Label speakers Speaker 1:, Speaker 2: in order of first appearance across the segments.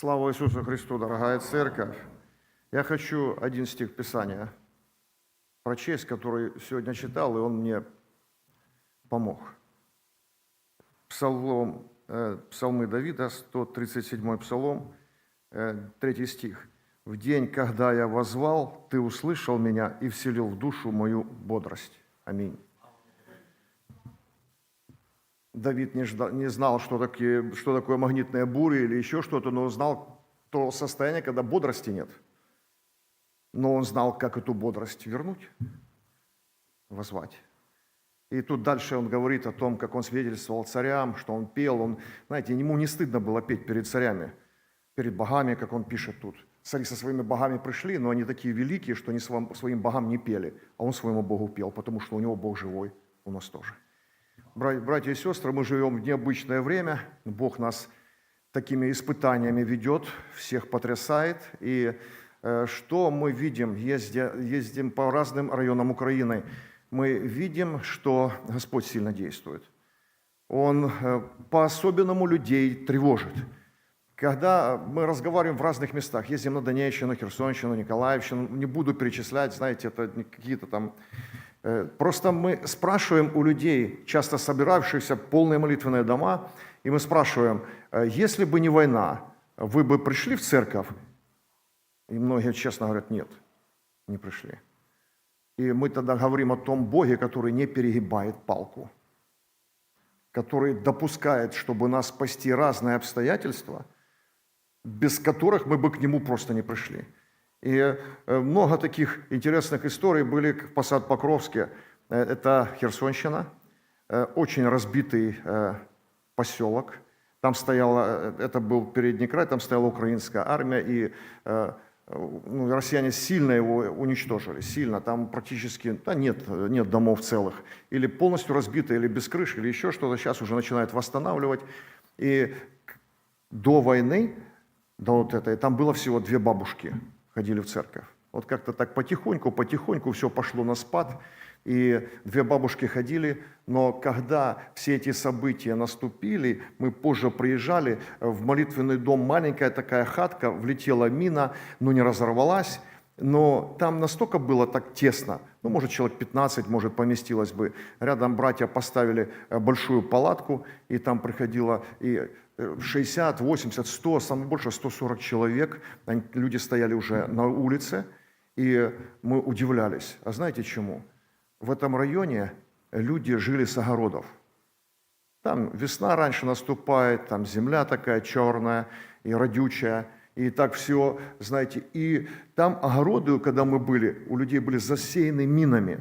Speaker 1: Слава Иисусу Христу, дорогая церковь! Я хочу один стих Писания прочесть, который сегодня читал, и он мне помог. Псалом, э, псалмы Давида, 137 псалом, э, 3 стих. «В день, когда я возвал, ты услышал меня и вселил в душу мою бодрость». Аминь. Давид не, жда- не знал, что, такие, что такое магнитная буря или еще что-то, но знал то состояние, когда бодрости нет. Но он знал, как эту бодрость вернуть, возвать. И тут дальше он говорит о том, как он свидетельствовал царям, что он пел. Он, знаете, ему не стыдно было петь перед царями, перед богами, как он пишет тут. Цари со своими богами пришли, но они такие великие, что они своим богам не пели, а он своему Богу пел, потому что у него Бог живой, у нас тоже. Бра- Братья и сестры, мы живем в необычное время. Бог нас такими испытаниями ведет, всех потрясает. И э, что мы видим, ездя, ездим по разным районам Украины, мы видим, что Господь сильно действует. Он э, по-особенному людей тревожит. Когда мы разговариваем в разных местах, ездим на Донеччину, Херсонщину, Николаевщину, не буду перечислять, знаете, это какие-то там... э, Просто мы спрашиваем у людей, часто собиравшихся полные молитвенные дома, и мы спрашиваем, э, если бы не война, вы бы пришли в церковь? И многие честно говорят, нет, не пришли. И мы тогда говорим о том Боге, который не перегибает палку, который допускает, чтобы нас спасти разные обстоятельства, без которых мы бы к Нему просто не пришли. И э, много таких интересных историй были в Посад Покровске. Э, Это Херсонщина, э, очень разбитый поселок. Там стояла, это был передний край, там стояла украинская армия, и ну, россияне сильно его уничтожили, сильно. Там практически да, нет, нет домов целых. Или полностью разбито, или без крыши, или еще что-то. Сейчас уже начинают восстанавливать. И до войны, до вот этой, там было всего две бабушки ходили в церковь. Вот как-то так потихоньку, потихоньку все пошло на спад. И две бабушки ходили, но когда все эти события наступили, мы позже приезжали в молитвенный дом, маленькая такая хатка, влетела мина, но не разорвалась, но там настолько было так тесно, ну, может, человек 15, может, поместилось бы. Рядом братья поставили э, большую палатку, и там приходило и 60, 80, 100, самое больше 140 человек. Люди стояли уже на улице, и мы удивлялись. А знаете чему? В этом районе люди жили с огородов. Там весна раньше наступает, там земля такая черная и родючая, и так все, знаете, и там огороды, когда мы были, у людей были засеяны минами,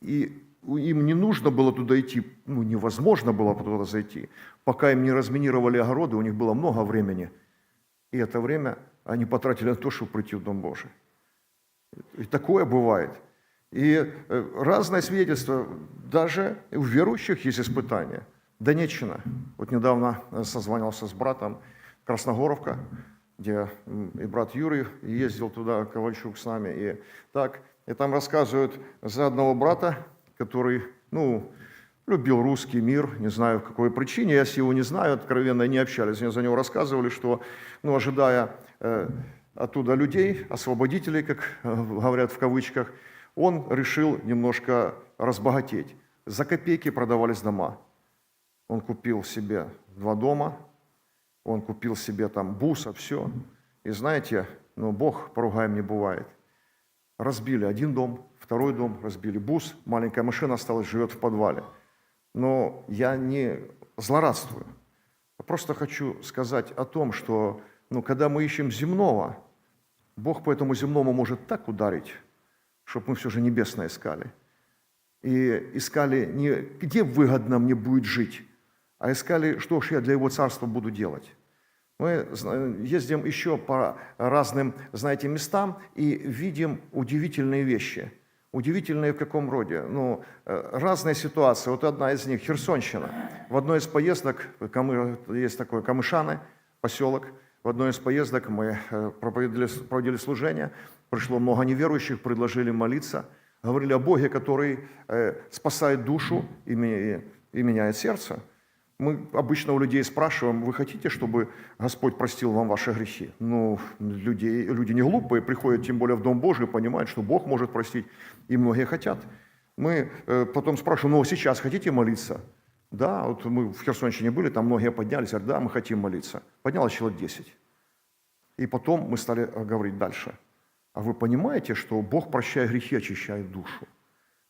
Speaker 1: и им не нужно было туда идти, ну, невозможно было туда зайти, пока им не разминировали огороды, у них было много времени, и это время они потратили на то, чтобы прийти в Дом Божий. И такое бывает. И э, разное свидетельство, даже у верующих есть испытания. Донеччина. Вот недавно э, созванивался с братом Красногоровка, где и брат Юрий ездил туда, Ковальчук с нами. И так, и там рассказывают за одного брата, который, ну, любил русский мир, не знаю, в какой причине, я с его не знаю, откровенно не общались, мне за него рассказывали, что, ну, ожидая э, оттуда людей, освободителей, как э, говорят в кавычках, он решил немножко разбогатеть. За копейки продавались дома. Он купил себе два дома, он купил себе там буса, все. И знаете, ну, Бог поругаем не бывает. Разбили один дом, второй дом, разбили бус, маленькая машина осталась, живет в подвале. Но я не злорадствую. Я просто хочу сказать о том, что ну, когда мы ищем земного, Бог по этому земному может так ударить, чтобы мы все же небесное искали. И искали не где выгодно мне будет жить, а искали, что ж я для Его Царства буду делать. Мы ездим еще по разным, знаете, местам и видим удивительные вещи. Удивительные в каком роде? Ну, э, разные ситуации. Вот одна из них – Херсонщина. В одной из поездок, Камы- есть такой Камышаны, поселок, в одной из поездок мы э, проповедовали, проводили служение, пришло много неверующих, предложили молиться, говорили о Боге, который э, спасает душу и меняет сердце. Мы обычно у людей спрашиваем, вы хотите, чтобы Господь простил вам ваши грехи? Ну, людей, люди не глупые, приходят тем более в Дом Божий, понимают, что Бог может простить, и многие хотят. Мы э, потом спрашиваем, ну, сейчас хотите молиться? Да, вот мы в Херсонщине были, там многие поднялись, говорят, да, мы хотим молиться. Поднялось человек 10. И потом мы стали э, говорить дальше. А вы понимаете, что Бог, прощая грехи, очищает душу?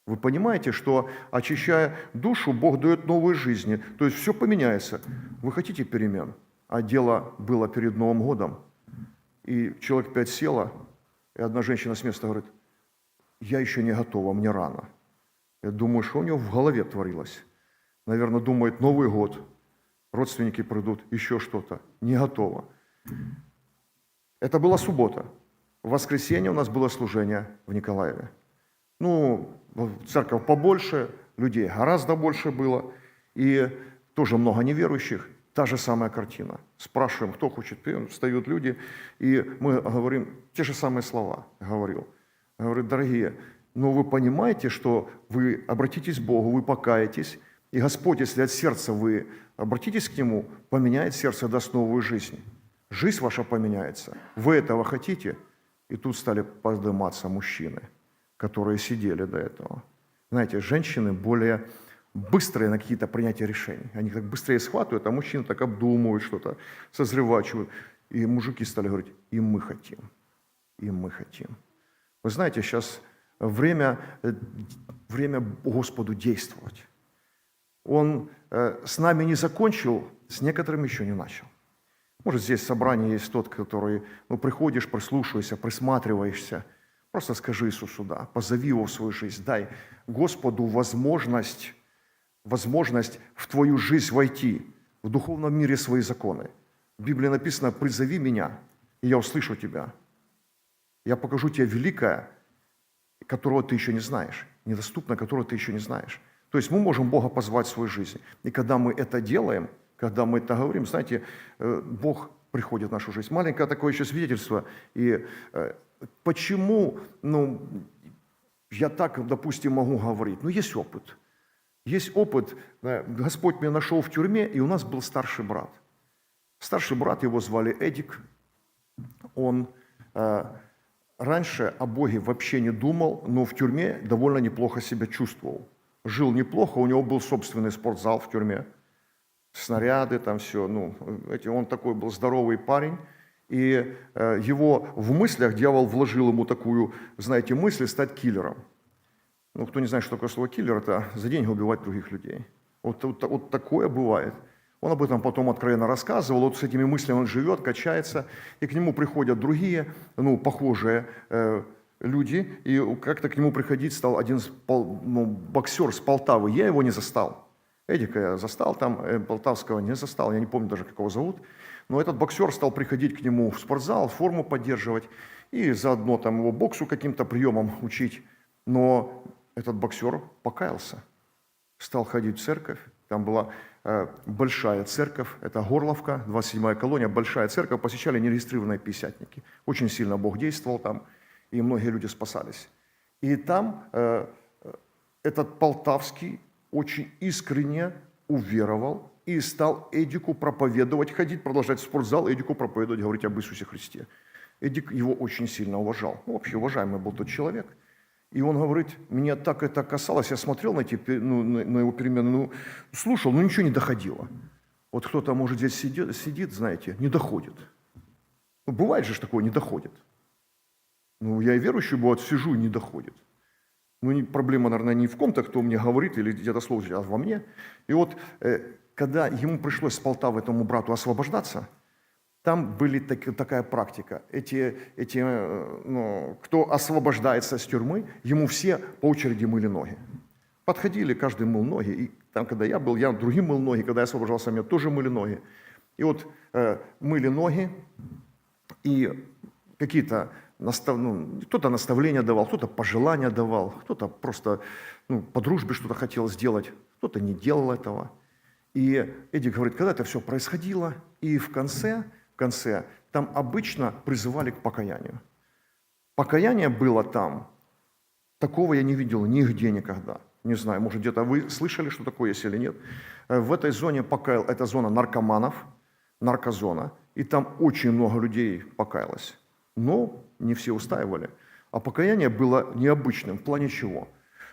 Speaker 1: Вы понимаете, что очищая душу, Бог дает новые жизни. То есть все поменяется. Вы хотите перемен? А дело было перед Новым годом. И человек пять села, и одна женщина с места говорит, я еще не готова, мне рано. Я думаю, что у него в голове творилось. Наверное, думает, Новый год, родственники придут, еще что-то. Не готово. Это была суббота. В воскресенье у нас было служение в Николаеве. Ну, церковь побольше, людей гораздо больше было, и тоже много неверующих. Та же самая картина. Спрашиваем, кто хочет встают люди, и мы говорим те же самые слова, говорил. Говорит, дорогие, но вы понимаете, что вы обратитесь к Богу, вы покаетесь, и Господь, если от сердца вы обратитесь к Нему, поменяет сердце, даст новую жизнь. Жизнь ваша поменяется. Вы этого хотите? И тут стали подниматься мужчины, которые сидели до этого. Знаете, женщины более быстрые на какие-то принятия решений. Они так быстрее схватывают, а мужчины так обдумывают что-то, созревачивают. И мужики стали говорить, и мы хотим, и мы хотим. Вы знаете, сейчас время, э, время Господу действовать. Он э, с нами не закончил, с некоторыми еще не начал. Может, здесь в собрании есть тот, который, ну, приходишь, прислушиваешься, присматриваешься. Просто скажи Иисусу да, позови его в свою жизнь, дай Господу возможность, возможность в твою жизнь войти, в духовном мире свои законы. В Библии написано, призови меня, и я услышу тебя. Я покажу тебе великое, которого ты еще не знаешь, недоступное, которого ты еще не знаешь. То есть мы можем Бога позвать в свою жизнь. И когда мы это делаем – когда мы это говорим, знаете, э, Бог приходит в нашу жизнь. Маленькое такое еще свидетельство. И э, почему, ну, я так, допустим, могу говорить? Ну, есть опыт. Есть опыт. Э, Господь меня нашел в тюрьме, и у нас был старший брат. Старший брат, его звали Эдик. Он раньше о Боге вообще не думал, но в тюрьме довольно неплохо себя чувствовал. Жил неплохо, у него был собственный спортзал в тюрьме – снаряды, там все. Ну, эти, он такой был здоровый парень. И э, его в мыслях дьявол вложил ему такую, знаете, мысль стать киллером. Ну, кто не знает, что такое слово киллер, это за деньги убивать других людей. Вот, вот, вот такое бывает. Он об этом потом откровенно рассказывал. Вот с этими мыслями он живет, качается, и к нему приходят другие, ну, похожие э, люди, и как-то к нему приходить стал один ну, боксер с Полтавы. Я его не застал. Эдика я застал там, э, Полтавского не застал, я не помню даже, как его зовут. Но этот боксер стал приходить к нему в спортзал, форму поддерживать и заодно там его боксу каким-то приемом учить. Но этот боксер покаялся, стал ходить в церковь. Там была э, большая церковь, это Горловка, 27-я колония, большая церковь, посещали нерегистрированные пятидесятники. Очень сильно Бог действовал там, и многие люди спасались. И там э, э этот полтавский очень искренне уверовал и стал Эдику проповедовать, ходить, продолжать в спортзал, Эдику проповедовать, говорить об Иисусе Христе. Эдик его очень сильно уважал. Ну, вообще уважаемый был тот человек. И он говорит, меня так это касалось, я смотрел на, эти, ну, на, его перемены, ну, слушал, но ничего не доходило. Вот кто-то, может, здесь сидит, сидит, знаете, не доходит. Ну, бывает же такое, не доходит. Ну, я и верующий, бывает, сижу и не доходит. Ну, проблема, наверное, не в ком-то, кто мне говорит, или где-то слушает, а во мне. И вот, э, когда ему пришлось с Полтавы этому брату освобождаться, там были так, такая практика. Эти, эти э, ну, кто освобождается с тюрьмы, ему все по очереди мыли ноги. Подходили, каждый мыл ноги. И там, когда я был, я другим мыл ноги. Когда я освобождался, мне тоже мыли ноги. И вот э, мыли ноги, и какие-то настав, ну, кто-то наставление давал, кто-то пожелания давал, кто-то просто ну, по дружбе что-то хотел сделать, кто-то не делал этого. И Эдик говорит, когда это все происходило, и в конце, в конце там обычно призывали к покаянию. Покаяние было там, такого я не видел нигде никогда. Не знаю, может, где-то вы слышали, что такое есть или нет. Э, В этой зоне покаял, это зона наркоманов, наркозона, и там очень много людей покаялось. Но не все устаивали. А покаяние было необычным. В плане чего?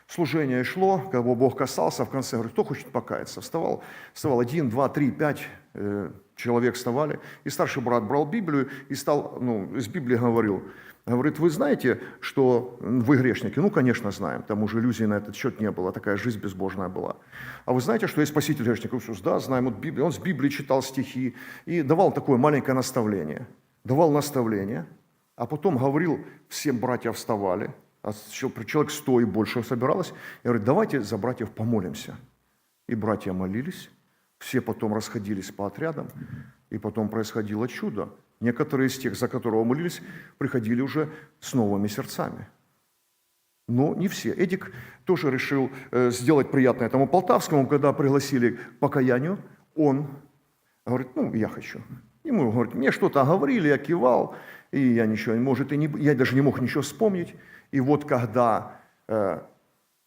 Speaker 1: Служение шло, кого Бог касался, в конце говорит, кто хочет покаяться? Вставал, вставал один, два, три, пять э, человек вставали. И старший брат брал Библию и стал, ну, из Библии говорил, говорит, вы знаете, что вы грешники? Ну, конечно, знаем. Там уже иллюзий на этот счет не было, такая жизнь безбожная была. А вы знаете, что есть спаситель грешников Иисус? Да, знаем. Вот Библия. Он с Библии читал стихи и давал такое маленькое наставление. Давал наставление, а потом говорил, всем братья вставали, а человек сто и больше собиралось, и говорит, давайте за братьев помолимся. И братья молились, все потом расходились по отрядам, и потом происходило чудо. Некоторые из тех, за которого молились, приходили уже с новыми сердцами. Но не все. Эдик тоже решил э, сделать приятное этому Полтавскому, когда пригласили к покаянию, он говорит, ну, я хочу. Ему говорит, мне что-то говорили, я кивал, и я ничего, может, и не, я даже не мог ничего вспомнить. И вот когда э,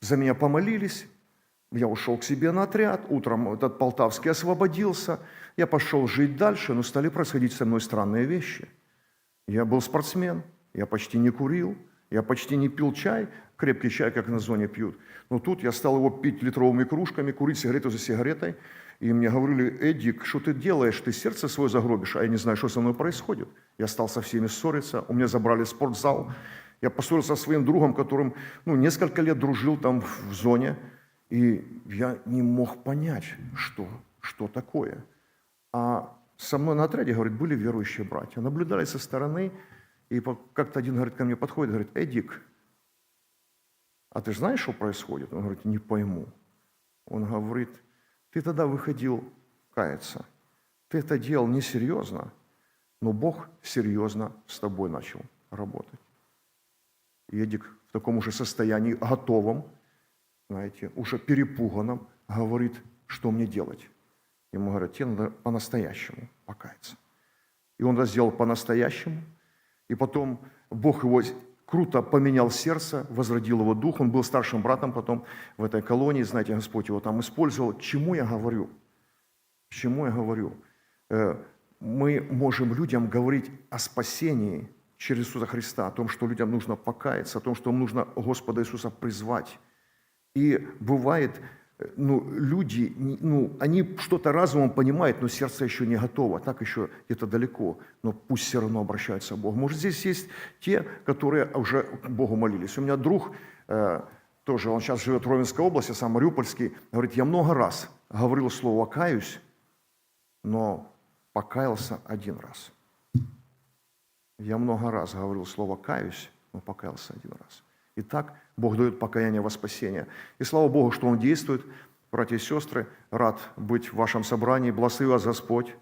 Speaker 1: за меня помолились, я ушел к себе на отряд, утром этот Полтавский освободился, я пошел жить дальше, но стали происходить со мной странные вещи. Я был спортсмен, я почти не курил, я почти не пил чай, крепкий чай, как на зоне пьют. Но тут я стал его пить литровыми кружками, курить сигарету за сигаретой. И мне говорили, Эдик, что ты делаешь? Ты сердце свое загробишь, а я не знаю, что со мной происходит. Я стал со всеми ссориться, у меня забрали спортзал. Я поссорился со своим другом, которым ну, несколько лет дружил там в зоне. И я не мог понять, что, что такое. А со мной на отряде, говорит, были верующие братья. Наблюдали со стороны, и как-то один, говорит, ко мне подходит, говорит, Эдик, а ты знаешь, что происходит? Он говорит, не пойму. Он говорит, ты тогда выходил каяться. Ты это делал несерьезно, но Бог серьезно с тобой начал работать. И Эдик в таком уже состоянии, готовом, знаете, уже перепуганном, говорит, что мне делать. Ему говорят, тебе надо по-настоящему покаяться. И он это сделал по-настоящему. И потом Бог его круто поменял сердце, возродил его дух. Он был старшим братом потом в этой колонии. Знаете, Господь его там использовал. Чему я говорю? Чему я говорю? Э, Мы можем людям говорить о спасении через Иисуса Христа, о том, что людям нужно покаяться, о том, что им нужно Господа Иисуса призвать. И бывает, ну, люди, ну, они что-то разумом понимают, но сердце еще не готово, так еще где-то далеко, но пусть все равно обращаются к Богу. Может, здесь есть те, которые уже к Богу молились. У меня друг, э, тоже, он сейчас живет в Ровенской области, сам Мариупольский, говорит, я много раз говорил слово «каюсь», но покаялся один раз. Я много раз говорил слово «каюсь», но покаялся один раз. Итак, Бог дает покаяние во спасение. И слава Богу, что Он действует. Братья и сестры, рад быть в вашем собрании. Благослови вас Господь.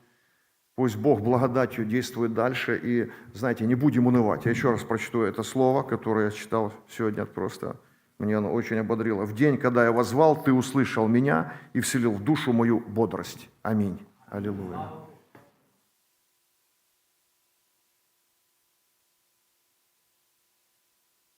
Speaker 1: Пусть Бог благодатью действует дальше. И, знаете, не будем унывать. Я еще раз прочту это слово, которое я читал сегодня просто. Мне оно очень ободрило. «В день, когда я возвал, Ты услышал меня и вселил в душу мою бодрость». Аминь. Аллилуйя.